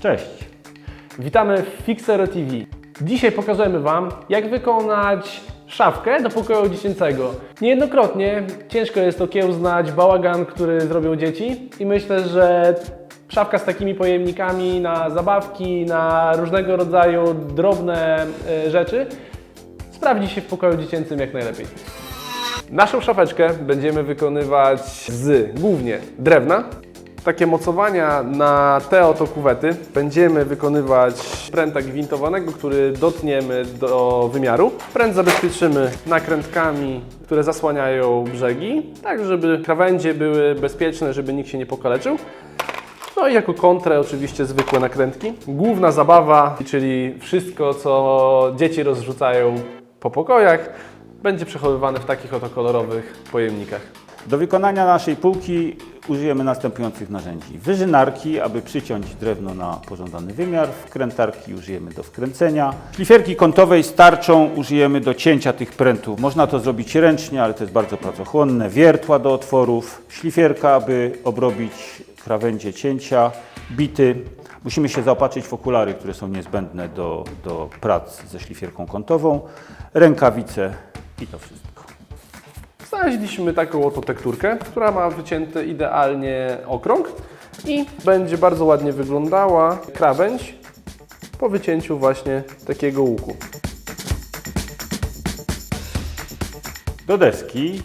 Cześć! Witamy w Fixero TV. Dzisiaj pokażemy Wam, jak wykonać szafkę do pokoju dziecięcego. Niejednokrotnie ciężko jest okiełznać bałagan, który zrobią dzieci i myślę, że szafka z takimi pojemnikami na zabawki, na różnego rodzaju drobne e, rzeczy sprawdzi się w pokoju dziecięcym jak najlepiej. Naszą szafeczkę będziemy wykonywać z głównie drewna. Takie mocowania na te oto kuwety będziemy wykonywać pręta gwintowanego, który dotniemy do wymiaru. Pręt zabezpieczymy nakrętkami, które zasłaniają brzegi, tak żeby krawędzie były bezpieczne, żeby nikt się nie pokaleczył. No i jako kontrę oczywiście zwykłe nakrętki. Główna zabawa, czyli wszystko co dzieci rozrzucają po pokojach, będzie przechowywane w takich oto kolorowych pojemnikach. Do wykonania naszej półki użyjemy następujących narzędzi. Wyżynarki, aby przyciąć drewno na pożądany wymiar. Wkrętarki użyjemy do wkręcenia. Szlifierki kątowej z tarczą użyjemy do cięcia tych prętów. Można to zrobić ręcznie, ale to jest bardzo pracochłonne. Wiertła do otworów. Szlifierka, aby obrobić krawędzie cięcia. Bity. Musimy się zaopatrzyć w okulary, które są niezbędne do, do prac ze szlifierką kątową. Rękawice i to wszystko. Znaleźliśmy taką oto tekturkę, która ma wycięty idealnie okrąg i będzie bardzo ładnie wyglądała krawędź po wycięciu właśnie takiego łuku. Do deski,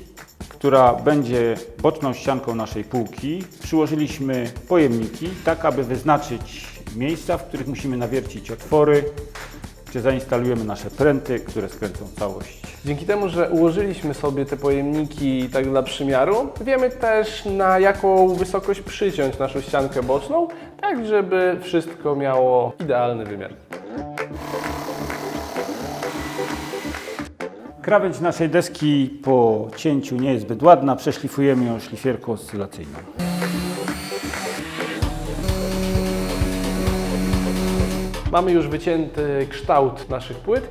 która będzie boczną ścianką naszej półki, przyłożyliśmy pojemniki, tak aby wyznaczyć miejsca, w których musimy nawiercić otwory, gdzie zainstalujemy nasze pręty, które skręcą całość. Dzięki temu, że ułożyliśmy sobie te pojemniki tak dla przymiaru, wiemy też na jaką wysokość przyciąć naszą ściankę boczną, tak żeby wszystko miało idealny wymiar. Krawędź naszej deski po cięciu nie jest zbyt ładna, przeszlifujemy ją szlifierką oscylacyjną. Mamy już wycięty kształt naszych płyt.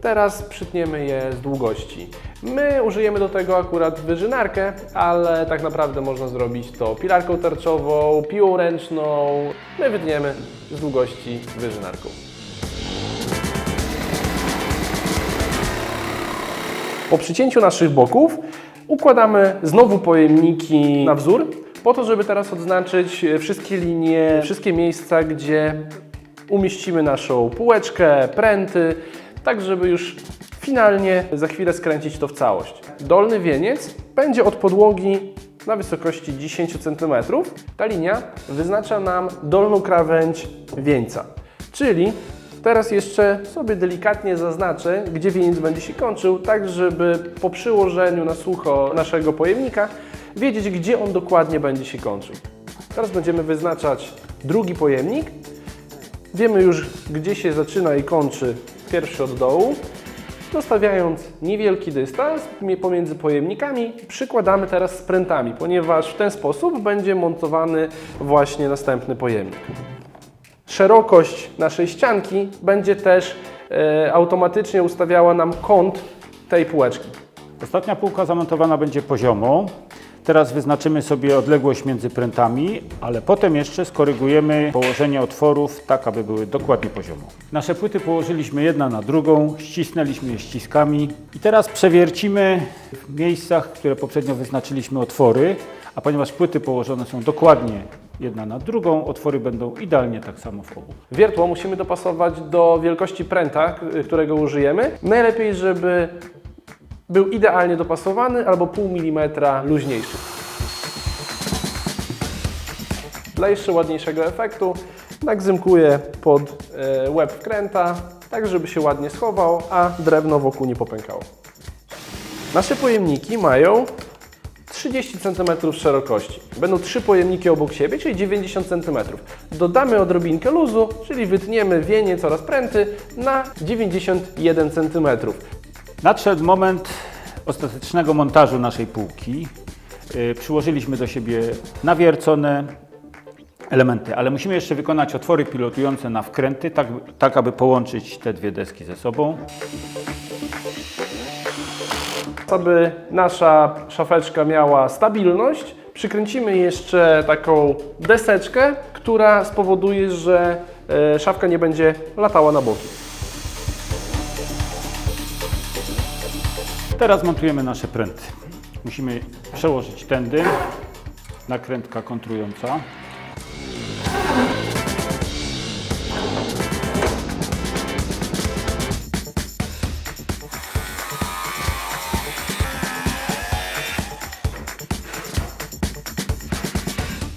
Teraz przytniemy je z długości. My użyjemy do tego akurat wyżynarkę, ale tak naprawdę można zrobić to pilarką tarczową, piłą ręczną. My wytniemy z długości wyżynarką. Po przycięciu naszych boków układamy znowu pojemniki na wzór, po to, żeby teraz odznaczyć wszystkie linie, wszystkie miejsca, gdzie umieścimy naszą półeczkę, pręty, tak żeby już finalnie za chwilę skręcić to w całość. Dolny wieniec będzie od podłogi na wysokości 10 cm. Ta linia wyznacza nam dolną krawędź wieńca, czyli Teraz jeszcze sobie delikatnie zaznaczę, gdzie wieniec będzie się kończył, tak żeby po przyłożeniu na sucho naszego pojemnika wiedzieć, gdzie on dokładnie będzie się kończył. Teraz będziemy wyznaczać drugi pojemnik. Wiemy już, gdzie się zaczyna i kończy pierwszy od dołu. Zostawiając niewielki dystans pomiędzy pojemnikami, przykładamy teraz sprętami, ponieważ w ten sposób będzie montowany właśnie następny pojemnik szerokość naszej ścianki będzie też e, automatycznie ustawiała nam kąt tej półeczki. Ostatnia półka zamontowana będzie poziomo. Teraz wyznaczymy sobie odległość między prętami, ale potem jeszcze skorygujemy położenie otworów tak, aby były dokładnie poziomo. Nasze płyty położyliśmy jedna na drugą, ścisnęliśmy je ściskami i teraz przewiercimy w miejscach, które poprzednio wyznaczyliśmy otwory, a ponieważ płyty położone są dokładnie jedna na drugą, otwory będą idealnie tak samo w obu. Wiertło musimy dopasować do wielkości pręta, którego użyjemy. Najlepiej, żeby był idealnie dopasowany albo pół milimetra luźniejszy. Dla jeszcze ładniejszego efektu nagzymkuję pod e, łeb wkręta, tak żeby się ładnie schował, a drewno wokół nie popękało. Nasze pojemniki mają 30 cm szerokości. Będą trzy pojemniki obok siebie, czyli 90 cm. Dodamy odrobinkę luzu, czyli wytniemy wieniec oraz pręty na 91 cm. Nadszedł moment ostatecznego montażu naszej półki. Yy, Przyłożyliśmy do siebie nawiercone elementy, ale musimy jeszcze wykonać otwory pilotujące na wkręty, tak, tak aby połączyć te dwie deski ze sobą. Aby nasza szafeczka miała stabilność, Przykręcimy jeszcze taką deseczkę, która spowoduje, że e, szafka nie będzie latała na boki. Teraz montujemy nasze pręty. Musimy przełożyć tędy, nakrętka kontrująca.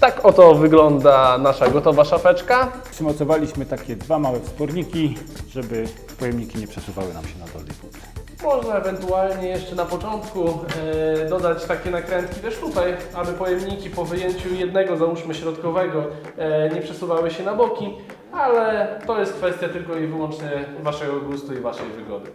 Tak oto wygląda nasza gotowa szafeczka. Przymocowaliśmy takie dwa małe wsporniki, żeby pojemniki nie przesuwały nam się na dolnej półce. Można ewentualnie jeszcze na początku e, dodać takie nakrętki też tutaj, aby pojemniki po wyjęciu jednego, załóżmy środkowego, e, nie przesuwały się na boki, ale to jest kwestia tylko i wyłącznie Waszego gustu i Waszej wygody.